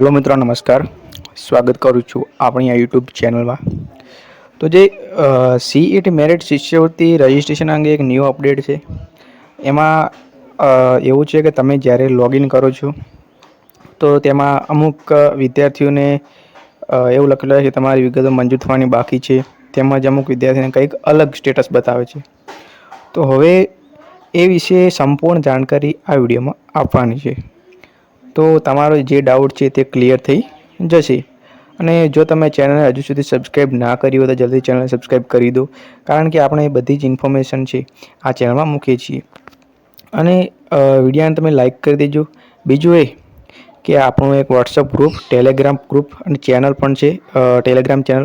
Hello મિત્રો, નમસ્કાર. સ્વાગત કરું છું આપણી આ યુટ્યુબ ચેનલમાં. તો જે સીઈટી મેરિટ શિષ્યવૃત્તિ રજિસ્ટ્રેશન અંગે એક ન્યૂ અપડેટ છે. એમાં એવું છે કે તમે જ્યારે લોગિન કરો છો, તો તેમાં અમુક વિદ્યાર્થીઓને એવું લખેલું છે કે તમારી વિગતો મંજૂર થવાની બાકી છે. તેમજ અમુક વિદ્યાર્થીને કંઈક અલગ સ્ટેટસ બતાવે છે. તો હવે એ વિશે સંપૂર્ણ જાણકારી આ વિડીયોમાં આપવાની છે. તો તમારો જે ડાઉટ છે તે ક્લિયર થઈ જશે. અને જો તમે ચેનલને હજુ સુધી સબસ્ક્રાઈબ ના કરી હોય તો જલ્દી ચેનલને સબસ્ક્રાઈબ કરી દો. કારણ કે આપણે બધી જ ઇન્ફોર્મેશન છે આ ચેનલમાં મૂકીએ છીએ. અને વિડીયોને તમે લાઇક કરી દેજો. બીજું એ કે આપણું એક વોટ્સઅપ ગ્રુપ ટેલિગ્રામ ગ્રુપ અને ચેનલ પણ છે ટેલિગ્રામ ચેનલ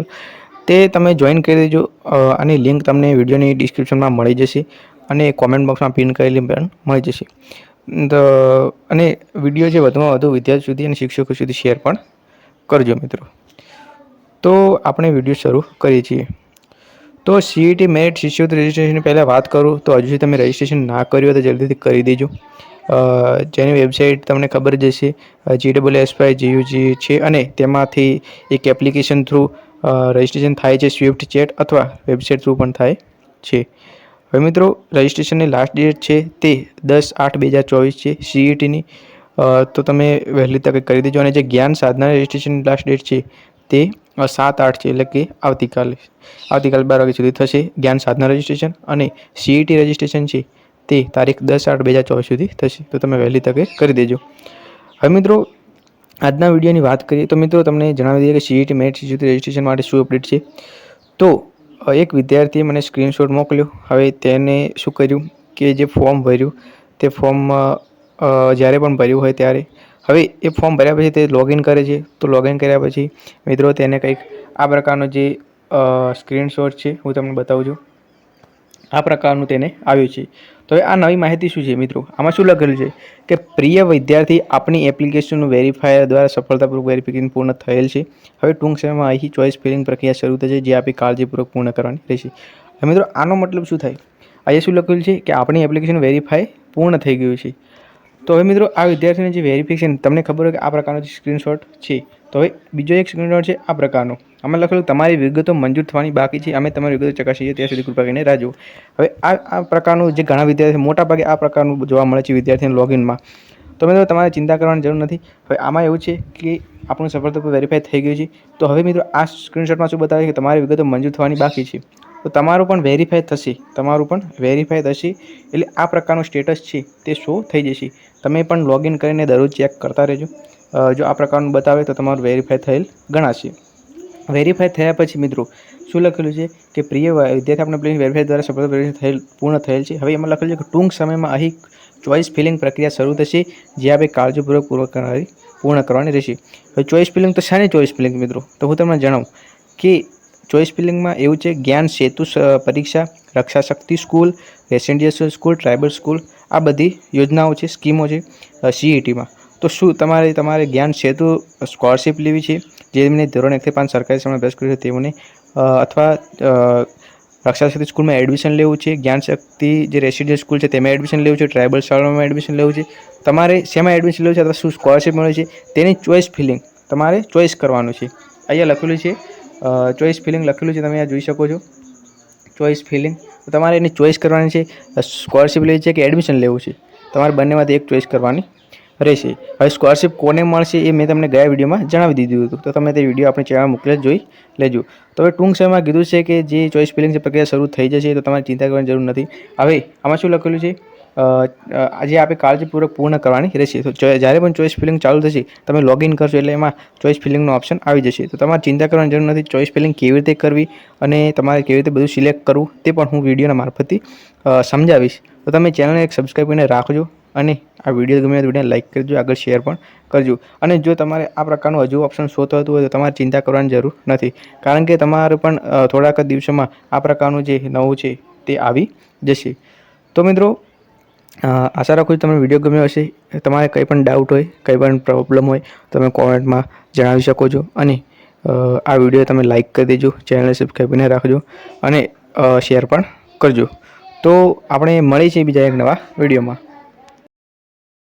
તે તમે જોઈન કરી દેજો અને લિંક તમને વિડીયોની ડિસ્ક્રિપ્શનમાં મળી જશે અને કોમેન્ટ બોક્સમાં પિન કરેલી પણ મળી જશે. અને વીડિયો છે વધુમાં વધુ વિદ્યાર્થી સુધી અને શિક્ષકો સુધી શેર પણ કરજો મિત્રો. તો આપણે વીડિયો શરૂ કરીએ છીએ. તો સીઈટી મેરિટ શિષ્યવૃત્તિ રજિસ્ટ્રેશન પહેલાં વાત કરું, તો હજુ તમે રજિસ્ટ્રેશન ના કર્યું તો જલ્દીથી કરી દેજો. જેની વેબસાઇટ તમને ખબર જ હશે જી ડબલ એસ જીયુજી છે અને તેમાંથી એક એપ્લિકેશન થ્રુ રજિસ્ટ્રેશન થાય છે સ્વિફ્ટ ચેટ અથવા વેબસાઇટ થ્રુ પણ થાય છે. હવે મિત્રો રજિસ્ટ્રેશનની લાસ્ટ ડેટ છે તે દસ આઠ બે હજાર ચોવીસ છે સીઈટીની તો તમે વહેલી તકે કરી દેજો. અને જે જ્ઞાન સાધના રજિસ્ટ્રેશનની લાસ્ટ ડેટ છે તે સાત આઠ છે એટલે કે આવતીકાલે આવતીકાલે બાર વાગ્યા સુધી થશે જ્ઞાન સાધના રજિસ્ટ્રેશન અને સીઈટી રજિસ્ટ્રેશન છે તે તારીખ દસ આઠ બે હજાર ચોવીસ સુધી થશે. તો તમે વહેલી તકે કરી દેજો. હવે મિત્રો, આજના વિડીયોની વાત કરીએ તો મિત્રો, તમને જણાવી દઈએ કે સીઈટી મેટ શિષ્યવૃત્તિ રજિસ્ટ્રેશન માટે શું અપડેટ છે. તો એક વિદ્યાર્થીએ મને સ્ક્રીનશોટ મોકલ્યો. હવે તેને શું કર્યું કે જે ફોર્મ ભર્યું, તે ફોર્મ જ્યારે પણ ભર્યું હોય ત્યારે. હવે એ ફોર્મ ભર્યા પછી તે લોગિન કરે છે. તો લોગિન કર્યા પછી મિત્રો તેને કંઈક આ પ્રકારનો જે સ્ક્રીનશોટ છે, હું તમને બતાવું છું. આ પ્રકારનું તેને આવ્યું છે. તો આ નવી માહિતી શું છે મિત્રો? આમાં શું લખેલું છે કે પ્રિય વિદ્યાર્થી આપણી એપ્લિકેશનનું વેરીફાયર દ્વારા સફળતાપૂર્વક વેરિફિકેશન પૂર્ણ થયેલ છે. હવે ટૂંક સમયમાં અહીં ચોઇસ ફિલિંગ પ્રક્રિયા શરૂ થશે, જે આપણી કાળજીપૂર્વક પૂર્ણ કરવાની રહેશે. હવે મિત્રો, આનો મતલબ શું થાય? અહીંયા શું લખેલું છે કે આપણી એપ્લિકેશન વેરીફાય પૂર્ણ થઈ ગયું છે. તો હવે મિત્રો, આ વિદ્યાર્થીને જે વેરિફિકેશન તમને ખબર હોય કે આ પ્રકારનો જે સ્ક્રીનશોટ છે તો હવે બીજો એક સ્ક્રીનશોટ છે આ પ્રકારનો. આમાં લખેલું, તમારી વિગતો મંજૂર થવાની બાકી છે. અમે તમારી વિગતો ચકાસીએ ત્યાં સુધી કૃપા કરીને રાહ જુઓ. હવે આ આ પ્રકારનું જે ઘણા વિદ્યાર્થી મોટા ભાગે આ પ્રકારનું જોવા મળે છે વિદ્યાર્થીને લોગિનમાં તો મિત્રો, તમારે ચિંતા કરવાની જરૂર નથી. હવે આમાં એવું છે કે આપણું સફળતાપૂર્વક વેરીફાઈ થઈ ગયું છે. તો હવે મિત્રો, આ સ્ક્રીનશોટમાં શું બતાવે કે તમારી વિગતો મંજૂર થવાની બાકી છે? તો તમારું પણ વેરીફાઈ થશે. તમારું પણ વેરીફાઈ થશે. એટલે આ પ્રકારનું સ્ટેટસ છે તે શો થઈ જશે. તમે પણ લોગિન કરીને દરરોજ ચેક કરતા રહેજો. જો આ પ્રકારનું બતાવે તો તમારું વેરીફાઈ થયેલ ગણાશે. વેરીફાઈ થયા પછી મિત્રો, શું લખેલું છે? કે પ્રિય વિદ્યાર્થી આપણે પ્લેન વેરીફાઈ દ્વારા સફળ વેરીફાઈ થયેલ, પૂર્ણ થયેલ છે. હવે એમાં લખેલું છે કે ટૂંક સમયમાં અહીં ચોઈસ ફિલિંગ પ્રક્રિયા શરૂ થશે, જે આપણે કાળજીપૂર્વક પૂર્વક કરવાની પૂર્ણ કરવાની રહેશે. હવે ચોઈસ ફિલિંગ તો શાની ચોઈસ ફિલિંગ મિત્રો? તો હું તમને જણાવું કે ચોઈસ ફિલિંગમાં એવું છે, જ્ઞાન, સેતુ પરીક્ષા Raksha Shakti school, residential school, tribal school, આ બધી યોજનાઓ છે, સ્કીમો છે સીઈટીમાં તો શું તમારે તમારે જ્ઞાન સેતુ સ્કોલરશીપ લેવી છે? જેમને ધોરણ એકથી પાંચ સરકારી શાળામાં અભ્યાસ કર્યો છે, તેઓને અથવા રક્ષાશક્તિ સ્કૂલમાં એડમિશન લેવું છે? જ્ઞાન શક્તિ જે રેસિડેન્ટ સ્કૂલ છે, તેમાં એડમિશન લેવું છે? ટ્રાઇબલ શાળામાં એડમિશન લેવું છે? તમારે શેમાં એડમિશન લેવું છે, અથવા શું સ્કોલરશીપ મળે છે? તેની ચોઇસ ફિલિંગ તમારે ચોઈસ કરવાનું છે. અહીંયા લખેલું છે ચોઇસ ફિલિંગ લખેલું છે, તમે આ જોઈ શકો છો. ચોઈસ ફિલિંગ તમારે એની ચોઈસ કરવાની છે. સ્કોલરશીપ લેવી છે કે એડમિશન લેવું છે? તમારે બંનેમાંથી એક ચોઈસ કરવાની રહેશે. હવે સ્કોલરશિપ કોને મળશે એ મેં તમને ગયા વિડીયોમાં જણાવી દીધું હતું. તો તમે તે વીડિયો આપણી ચેનલ મોકલે જોઈ લેજો. તો હવે ટૂંક સમયમાં કીધું છે કે જે ચોઇસ ફિલિંગ પ્રક્રિયા શરૂ થઈ જશે તો તમારે ચિંતા કરવાની જરૂર નથી. હવે આમાં શું લખેલું છે? આજે આપણે કાળજીપૂર્વક પૂર્ણ કરવાની રહેશે. તો જ્યારે પણ ચોઈસ ફિલિંગ ચાલુ થશે, તમે લોગિન કરશો એટલે એમાં ચોઇસ ફિલિંગનો ઓપ્શન આવી જશે. તો તમારે ચિંતા કરવાની જરૂર નથી. ચોઈસ ફિલિંગ કેવી રીતે કરવી અને તમારે કેવી રીતે બધું સિલેક્ટ કરવું તે પણ હું વિડીયોના મારફતથી સમજાવીશ. તો તમે ચેનલને એક સબસ્ક્રાઈબ કરીને રાખજો. અને આ વીડિયો ગમે તો વીડિયો લાઇક કરજો, આગળ શેર પણ કરજો. અને જો તમારે આ પ્રકારનું હજુ ઓપ્શન શોધતું હતું હોય તો તમારે ચિંતા કરવાની જરૂર નથી. કારણ કે તમારે પણ થોડાક દિવસોમાં આ પ્રકારનું જે નવું છે તે આવી જશે. તો મિત્રો આશા રાખું છું તમને વીડિયો ગમ્યો હશે. તમારે કંઈ પણ ડાઉટ હોય, કંઈ પણ પ્રોબ્લેમ હોય, તમે કોમેન્ટમાં જણાવી શકો છો. અને આ વીડિયો તમે લાઇક કરી દેજો ચેનલને સબસ્ક્રાઈબ કરીને રાખજો અને શેર પણ કરજો. તો આપણે મળીએ છીએ બીજા એક નવા વિડીયોમાં